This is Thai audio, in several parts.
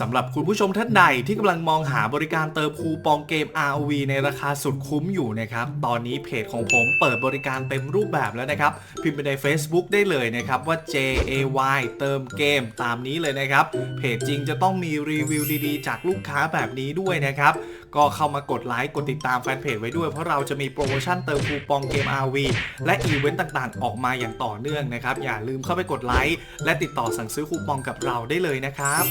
สำหรับคุณผู้ชมท่านใดที่กำลังมองหาบริการเติมคูปองเกม ROV ในราคาสุดคุ้มอยู่นะครับ ตอนนี้เพจของผมเปิดบริการเต็มรูปแบบแล้วนะครับ พิมพ์ไปใน Facebook ได้เลยนะครับ ว่า JAY เติมเกมตามนี้เลยนะครับ เพจจริงจะต้องมีรีวิวดีๆ จากลูกค้าแบบนี้ด้วยนะครับ ก็เข้ามากดไลค์กดติดตามแฟนเพจไว้ด้วย เพราะเราจะมีโปรโมชั่นเติมคูปองเกม RV และอีเวนต์ต่างๆ ออกมาอย่างต่อเนื่องนะครับ อย่าลืมเข้าไปกดไลค์และติดต่อสั่งซื้อคูปองกับเราได้เลยนะครับ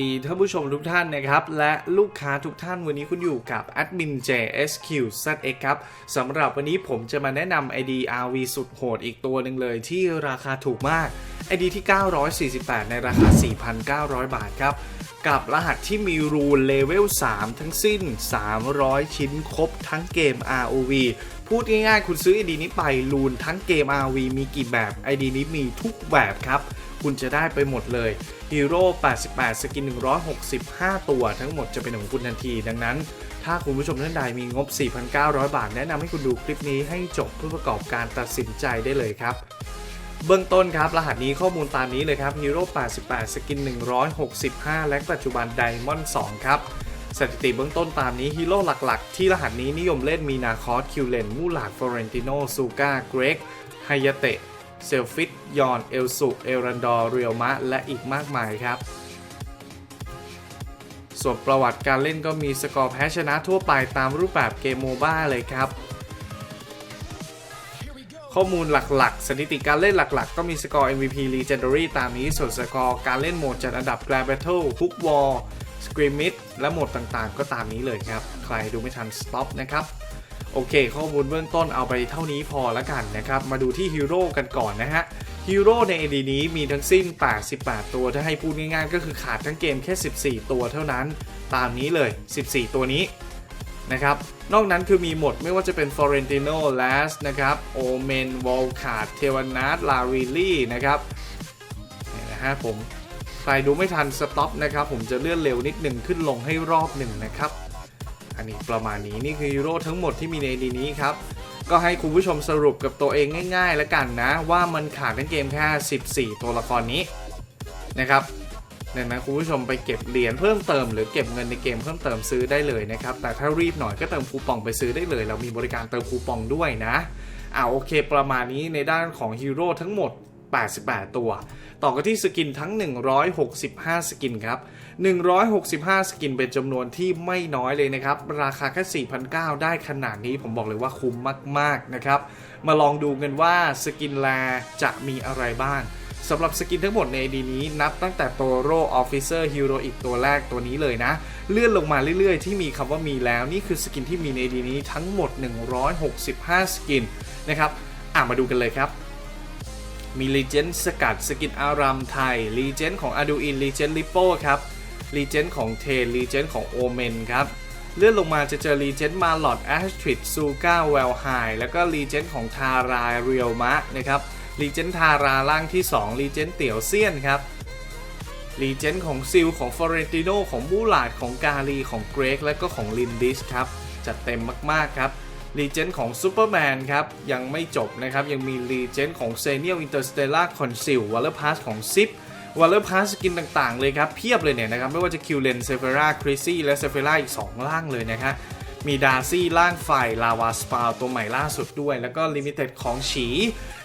ดีท่านผู้ชมทุกท่านนะครับ และลูกค้าทุกท่านวันนี้คุณอยู่กับ Admin JSQZX ครับสำหรับวันนี้ผมจะมาแนะนำ ID RV สุดโหดอีกตัวหนึ่งเลยที่ราคาถูกมาก ID ที่ 948 ในราคา 4,900 บาทครับ กับรหัสที่มีรูเลเวล 3 ทั้งสิ้น 300 ชิ้นครบทั้งเกม ROV พูดง่ายๆ คุณซื้อ ID นี้ไปรูนทั้งเกม ROV มีกี่แบบ ID นี้มีทุกแบบครับ คุณจะได้ไปหมดเลยฮีโร่88 สกิน 165 ตัวทั้งหมดจะเป็นของคุณทันที ดังนั้น ถ้าคุณผู้ชมท่านใดมีงบ 4,900 บาท แนะนำให้คุณดูคลิปนี้ให้จบเพื่อประกอบการตัดสินใจได้เลยครับ เบื้องต้นครับ รหัสนี้ข้อมูลตามนี้เลยครับ Hero 88 สกิน 165 และปัจจุบัน Diamond 2 ครับ สถิติเบื้องต้นตามนี้ฮีโร่หลักๆ ที่รหัสนี้นิยมเล่นมีนาคอสคิวเลนมูลาดฟอเรนติโนซูกาเกรกไฮยาเตะเซลฟิตยอน เอลสุเอรันดอร์เรียลมะ และอีกมากมายครับ ส่วนประวัติการเล่นก็มีสกอร์แพ้ชนะทั่วไปตามรูปแบบเกมโมบ้าเลยครับ ข้อมูลหลักๆ สถิติการเล่นหลักๆ ก็มีสกอร์ MVP Legendary ตามนี้ส่วนสกอร์การเล่นโหมดจัดอันดับ Grand Battle Hook War Scrimmage และโหมดต่างๆ ก็ตามนี้เลยครับ ใครดูไม่ทัน stop นะครับ โอเค ข้อมูลเบื้องต้นเอาไปเท่านี้พอแล้วกันนะครับ มาดูที่ฮีโร่กันก่อนนะฮะฮีโร่ใน AD นี้มีทั้งสิ้น 88 ตัว ถ้าให้พูดง่ายๆ ก็คือขาดทั้งเกมแค่ 14 ตัวเท่านั้น ตามนี้เลย 14 ตัวนี้นะครับ นอกนั้นคือมีหมดไม่ว่าจะเป็น Florentino Las นะครับโอเมนวอลคาร์ดเทวนาทลาริลี่นะครับนี่นะฮะผมใครดูไม่ทันสต็อปนะครับ ผมจะเลื่อนเร็วนิดหนึ่งขึ้นลงให้รอบหนึ่งนะครับ อันนี้ประมาณนี้นี่คือฮีโร่ทั้งหมดที่มีในดีนี้ครับ ก็ให้คุณผู้ชมสรุปกับตัวเองง่าย ๆ แล้วกันนะ ว่ามันขาดทั้งเกมแค่ 14 ตัวละครนี้นะครับ ดังนั้นคุณผู้ชมไปเก็บเหรียญเพิ่มเติมหรือเก็บเงินในเกมเพิ่มเติมซื้อได้เลยนะครับ แต่ถ้ารีบหน่อยก็เติมคูปองไปซื้อได้เลย เรามีบริการเติมคูปองด้วยนะอ่าโอเค ประมาณนี้ในด้านของฮีโร่ทั้งหมด 88 ตัว ต่อกันที่สกินทั้ง 165 สกินครับ 165 สกินเป็นจำนวนที่ไม่น้อยเลยนะครับ ราคาแค่4,900ได้ขนาดนี้ผมบอกเลยว่าคุ้มมาก ๆ นะครับ มาลองดูกันว่าสกินแลจะมีอะไรบ้าง สำหรับสกินทั้งหมดใน AD นี้นับตั้งแต่โตโรออฟฟิเซอร์ฮีโร่อีกตัวแรกตัวนี้เลยนะ เลื่อนลงมาเรื่อยๆ ที่มีคำว่ามีแล้วนี่คือสกินที่มีใน AD นี้ทั้งหมด 165 สกินนะครับอะมาดูกันเลยครับมีลีเจนสกัดสกินอารามไทยลีเจนของอาดูอินลีเจนลิโป้ครับลีเจนของเทลีเจนของโอเมนครับเลื่อนลงมาจะเจอรีเจนมาลอดแอชทริดซูก้าเวลไฮแล้วก็รีเจนของทารายเรียลมะนะครับ รีเจนทาราล่างที่2รีเจนเตี๋ยวเซียนครับรีเจนของซิลของฟอเรนติโนของบูลาดของกาลีของเกรกและก็ของลินดิสครับจัดเต็มมากๆครับรีเจนของซูเปอร์แมนครับยังไม่จบนะครับ ยังมีรีเจนของเซเนียลอินเตอร์สเตลล่าคอนซิลวอลเลอร์พาสของซิปวอลเลอร์พาสกินต่างๆเลยครับ เพียบเลยเนี่ยนะครับ ไม่ว่าจะคิวเลนเซเฟราคริซี่และเซเฟราอีก 2 ล่างเลยนะครับ มีดาร์ซี่ล่างไฟลาวาสปาตัวใหม่ล่าสุดด้วย แล้วก็ลิมิเต็ดของฉี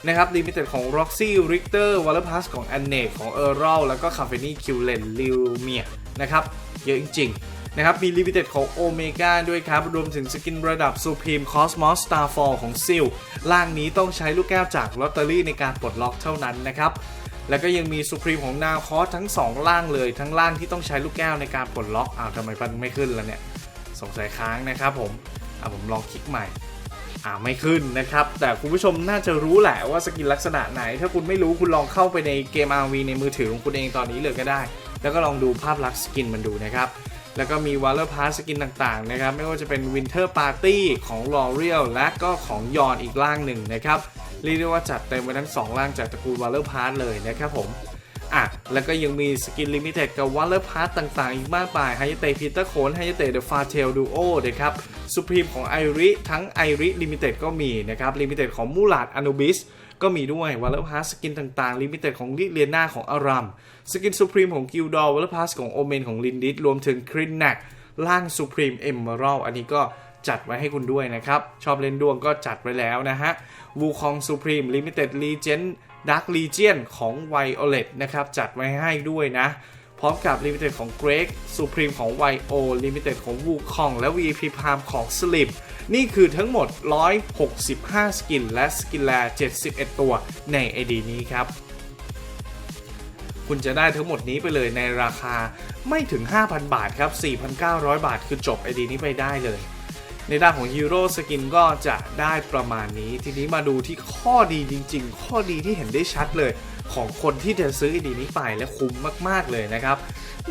นะครับลิมิเต็ดของร็อกซี่ริกเตอร์วอลเลอร์พาสของแอนเนกของเออร์รลแล้วก็คาเฟนี่คิวเลนลิวเมียนะครับเยอะจริงๆนะครับ มีลิมิเต็ดของโอเมก้าด้วยครับ รวมถึงสกินระดับ Supreme Cosmos Starfall ของซิลล่างนี้ต้องใช้ลูกแก้วจากลอตเตอรี่ในการปลดล็อกเท่านั้นนะครับ แล้วก็ยังมี Supreme ของนาคอสทั้ง 2 ล่างเลย ทั้งล่างที่ต้องใช้ลูกแก้วในการปลดล็อกอ้าวทำไมปันไม่ขึ้นแล่ะเนี่ย สงสัยค้างนะครับผมอ่าผมลองคลิกใหม่อ่าไม่ขึ้นนะครับ แต่คุณผู้ชมน่าจะรู้แหละว่าสกินลักษณะไหน ถ้าคุณไม่รู้คุณลองเข้าไปในเกม RV ในมือถือของคุณเองตอนนี้เลยก็ได้ แล้วก็ลองดูภาพลักษณ์สกินมันดูนะครับ แล้วก็มีวอลเลอร์พาสสกินต่างๆนะครับ ไม่ว่าจะเป็น Winter Party ของ L'Oreal และก็ของยอนอีกล่างหนึ่งนะครับ เรียกได้ว่าจัดเต็มไปทั้ง2ล่างจากตระกูลวอลเลอร์พาสเลยนะครับผม อะแล้วก็ยังมีสกินลิมิเต็ดกับวัลเลอร์พาร์ตต่างๆ อีกมากมายไฮยเตพีเตอร์โคนไฮยเตเดอะฟาเทลดูโอนะครับสุพรีมของไอริทั้งไอริลิมิเต็ดก็มีนะครับลิมิเต็ดของมูลาดอนูบิสก็มีด้วยวัลเลอร์พาร์สกินต่างๆลิมิเต็ดของลิเลียนาของอารัมสกินซูพรีมของกิลดอวัลเลอร์พาร์สของโอเมนของลินดิสรวมถึงครินแนกล่างซูพรีมเอมเมอรัลอันนี้ก็จัดไว้ให้คุณด้วยนะครับ ชอบเล่นดวงก็จัดไว้แล้วนะฮะวูคองซูพรีมลิมิเต็ดลีเจน ดักลีเจียนของไวโอเลตนะครับ จัดไว้ให้ด้วยนะ พร้อมกับ Limited ของ Greg Supreme ของ YO Limited ของ Wukong และ VIP Palm ของ Slip นี่คือทั้งหมด 165 สกิน และสกินแล71 ตัวใน ID นี้ครับ คุณจะได้ทั้งหมดนี้ไปเลยในราคาไม่ถึง 5,000 บาทครับ 4,900 บาทคือจบ ID นี้ไปได้เลย ในด้านของ Hero Skin ก็จะได้ประมาณนี้ ทีนี้มาดูที่ข้อดีจริง ๆ ข้อดีที่เห็นได้ชัดเลย ของคนที่จะซื้อ ID นี้ไปและคุ้มมากๆเลยนะครับ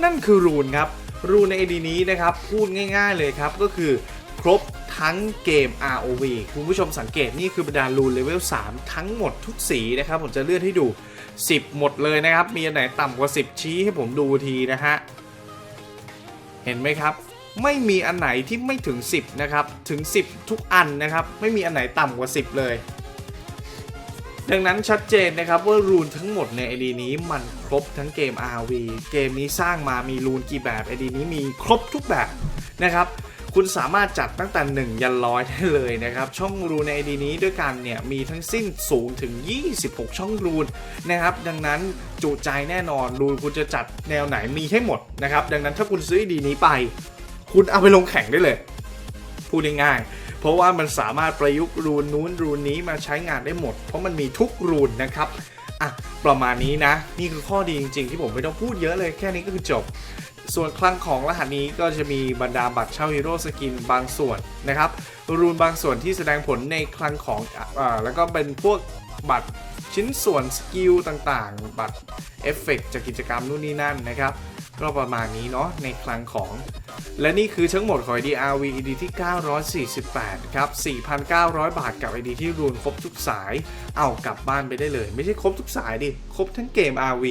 นั่นคือรูนครับ รูนใน ID นี้นะครับ พูดง่าย ๆเลยครับก็คือครบทั้งเกม ROV คุณผู้ชมสังเกตนี่คือบรรดารูนเลเวล 3 ทั้งหมดทุกสีนะครับ ผมจะเลื่อนให้ดู 10 หมดเลยนะครับ มีอันไหนต่ำกว่า 10 ชี้ให้ผมดูทีนะฮะ เห็นไหมครับ ไม่มีอันไหนที่ไม่ถึง 10 นะครับ ถึง 10 ทุกอันนะครับ ไม่มีอันไหนต่ำกว่า 10 เลย ดังนั้นชัดเจนนะครับว่ารูนทั้งหมดใน ID นี้มันครบทั้งเกม RV เกมนี้สร้างมามีรูนกี่แบบ ID นี้มีครบทุกแบบนะครับคุณสามารถจัดตั้งแต่ 1 ยันร้อยได้เลยนะครับ ช่องรูนใน ID นี้ด้วยกันเนี่ย มีทั้งสิ้นสูงถึง 26 ช่องรูนนะครับ ดังนั้นจุใจแน่นอนรูนคุณจะจัดแนวไหนมีให้หมดนะครับ ดังนั้นถ้าคุณซื้อ ID นี้ไป คุณเอาไปลงแข่งได้เลย พูดง่ายๆเพราะว่ามันสามารถประยุกต์รูนนู้นรูนนี้มาใช้งานได้หมด เพราะมันมีทุกรูนนะครับอะประมาณนี้นะ นี่คือข้อดีจริง ๆ ที่ผมไม่ต้องพูดเยอะเลยแค่นี้ก็คือจบ ส่วนคลังของรหัสนี้ก็จะมีบรรดาบัตรเช่าฮีโร่สกินบางส่วนนะครับ รูนบางส่วนที่แสดงผลในคลังของอ่าแล้วก็เป็นพวกบัตรชิ้นส่วนสกิลต่างๆ บัตรเอฟเฟกจากกิจกรรมนู่นนี่นั่นนะครับ ก็ประมาณนี้เนาะในคลังของ และนี่คือทั้งหมดของ DRV ID ที่ 948 ครับ 4,900 บาทกับ ID ที่รวมครบทุกสาย เอากลับบ้านไปได้เลย ไม่ใช่ครบทุกสายดิ ครบทั้งเกม RV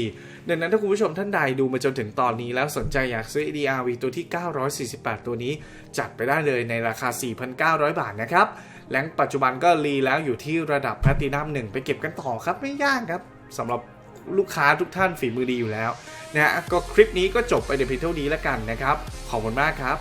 ดังนั้นถ้าคุณผู้ชมท่านใดดูมาจนถึงตอนนี้แล้วสนใจอยากซื้อ ID RV ตัวที่ 948 ตัวนี้ จัดไปได้เลยในราคา 4,900 บาทนะครับและปัจจุบันก็รีแล้วอยู่ที่ระดับแพลตินัม1ไปเก็บกันต่อครับไม่ยากครับสำหรับ ลูกค้าทุกท่านฝีมือดีอยู่แล้วนะฮะก็คลิปนี้ก็จบไปเดี๋ยวเพียงเท่านี้แล้วกันนะครับ ขอบคุณมากครับ